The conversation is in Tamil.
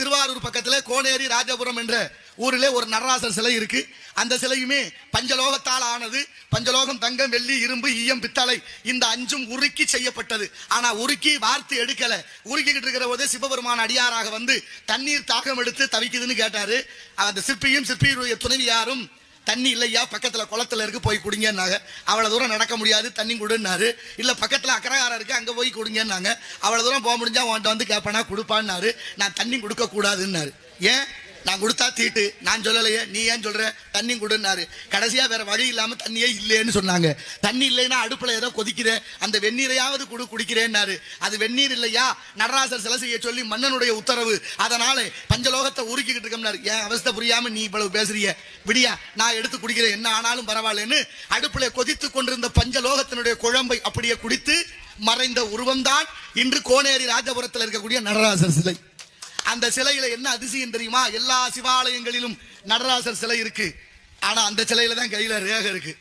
திருவாரூர் பக்கத்துல கோனேரி ராஜபுரம் என்ற ஊரிலே ஒரு நடராசர் சிலை இருக்கு. அந்த சிலையுமே பஞ்சலோகத்தால் ஆனது. பஞ்சலோகம் தங்கம் வெள்ளி இரும்பு ஈயம் பித்தளை இந்த அஞ்சும் உருக்கி செய்யப்பட்டது. ஆனா உருக்கி வார்த்து எடுக்கல. உருக்கிக்கிட்டு இருக்கிற போதே சிவபெருமான் அடியாராக வந்து தண்ணீர் தாகம் எடுத்து தவிக்குதுன்னு கேட்டாரு. அந்த சிற்பியும் சிற்பியுடைய துணைவியாரும் தண்ணி இல்லையா? பக்கத்தில் குளத்துல இருக்கு போய் குடிங்கன்னாங்க. அவ்வளோ தூரம் நடக்க முடியாது தண்ணி கொடுன்னாரு. இல்லை பக்கத்தில் அக்கரகாரம் இருக்குது அங்கே போய் கொடுங்கன்னாங்க. அவ்வளோ தூரம் போக முடிஞ்சால் உன்ட்ட வந்து கேட்பேனா கொடுப்பான்னாரு. நான் தண்ணி கொடுக்கக்கூடாதுன்னாரு. ஏன்? நான் கொடுத்தா தீட்டு. நான் சொல்லலையே. நீ ஏன் சொல்ற? தண்ணி கொடுன்னாரு. கடைசியா வேற வழி இல்லாம தண்ணியே இல்லைன்னு சொன்னாங்க. தண்ணி இல்லைன்னா அடுப்புல ஏதோ கொதிக்கிற அந்த வெந்நீரையாவது குடு குடிக்கிறேன்னாரு. அது வெந்நீர் இல்லையா? நடராசர் சிலை செய்ய சொல்லி மன்னனுடைய உத்தரவு. அதனால பஞ்சலோகத்தை உருக்கிக்கிட்டு இருக்கோம்னாரு. ஏன் அவஸ்தை புரியாம நீ இவ்வளவு பேசுறிய விடியா நான் எடுத்து குடிக்கிறேன். என்ன ஆனாலும் பரவாயில்லன்னு அடுப்புல கொதித்து கொண்டிருந்த பஞ்சலோகத்தினுடைய குழம்பை அப்படியே குடித்து மறைந்த உருவம்தான் இன்று கோனேரி ராஜபுரத்தில் இருக்கக்கூடிய நடராசர் சிலை. அந்த சிலையில என்ன அதிசயம் தெரியுமா? எல்லா சிவாலயங்களிலும் நடராசர் சிலை இருக்கு. ஆனா அந்த சிலையில தான் கையில ரேக இருக்கு.